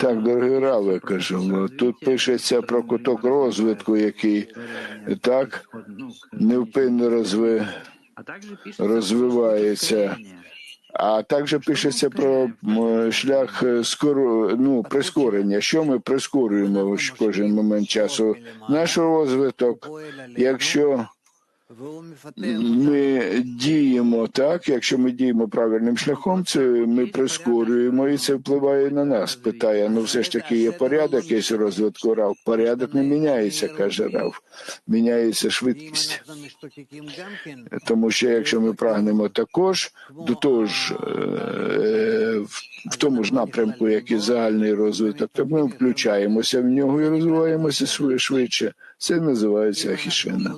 Так, дорогі рави, кажемо, тут пишеться про куток розвитку, який так ну, невпинно розви... Розвивається. А також пишеться про шлях е, скоро, ну, прискорення. Що ми прискорюємо в кожен момент часу? Наш розвиток, якщо ми діємо так, якщо ми діємо правильним шляхом, це ми прискорюємо і це впливає на нас. Питає, ну все ж таки є порядок, є розвитку рав. Порядок не міняється, каже Рав. Міняється швидкість. Тому що якщо ми прагнемо також до того ж е, тому ж напрямку, як і загальний розвиток, то ми включаємося в нього і розвиваємося швидше. Це називається хішена.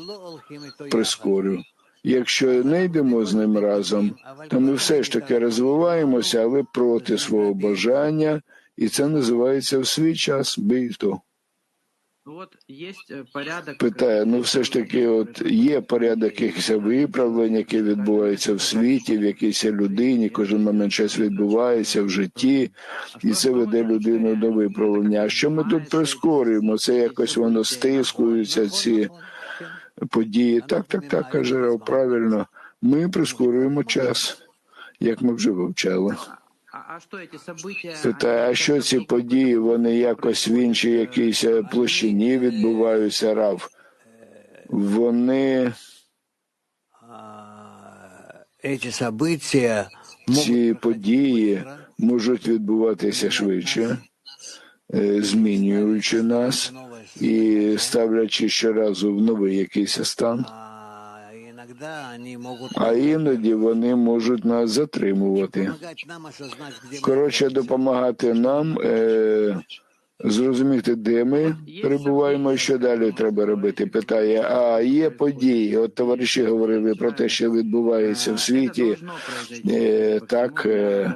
Прискорю. Якщо не йдемо з ним разом, то ми все ж таки розвиваємося, але проти свого бажання, і це називається в свій час бийто. Ну, от є е, порядок... Питає, ну все ж таки, от є порядок якихось виправлень, які відбуваються в світі, в якійсь людині, кожен момент щось відбувається в житті, і це веде людину до виправлення. А що ми тут прискорюємо? Це якось воно стискуються ці події. Так, так, так, каже Рав, правильно. Ми прискорюємо час, як ми вже вивчали. А, а що ці события... Питає, а що ці події, вони якось в іншій якійсь е, площині відбуваються, Рав? Вони Эти события ці події можуть відбуватися швидше, е, змінюючи нас і ставлячи щоразу в новий якийсь стан. а іноді вони можуть нас затримувати. Коротше, допомагати нам е, зрозуміти, де ми перебуваємо і що далі треба робити. Питає, а є події? От товариші говорили про те, що відбувається в світі. е, так, е,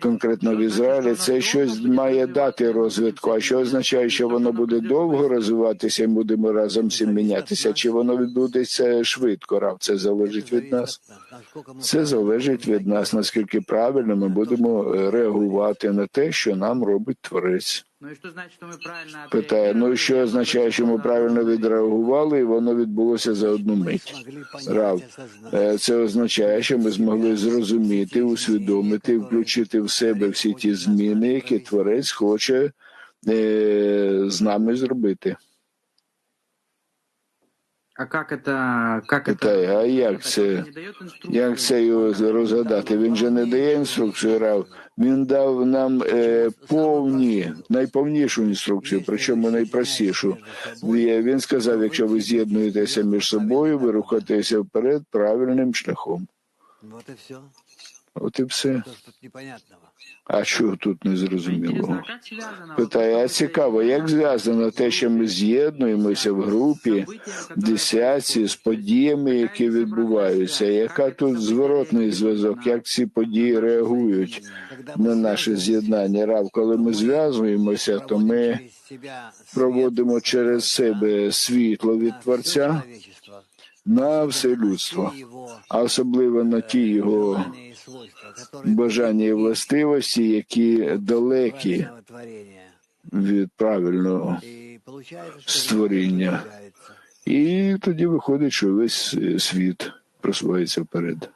конкретно в Ізраїлі, це щось має дати розвитку. А що означає, що воно буде довго розвиватися і будемо разом цим мінятися? Чи воно відбудеться швидко? Рав, це залежить від нас. Це залежить від нас, наскільки правильно ми будемо е, реагувати на те, що нам робить творець. Ну і Питає, ну що означає, що ми правильно відреагували, і воно відбулося за одну мить. Рав, е, це означає, що ми змогли зрозуміти, усвідомити, включити в себе всі ті зміни, які творець хоче е, з нами зробити. А як це... Як Питає, а як це? Як це його розгадати? Він же не дає інструкцію рав. Він дав нам е, повні, найповнішу інструкцію, причому найпростішу. Він він сказав, якщо ви з'єднуєтеся між собою, ви рухаєтеся вперед правильним шляхом. Вот и все. От і все. А що тут незрозумілого? Питає, а цікаво, як зв'язано те, що ми з'єднуємося в групі, в десятці з подіями, які відбуваються? Яка тут зворотний зв'язок? Як ці події реагують на наше з'єднання? Рав, коли ми зв'язуємося, то ми проводимо через себе світло від Творця на все людство, а особливо на ті його бажання і властивості, які далекі від правильного. створіння. І тоді виходить, що весь світ просувається вперед.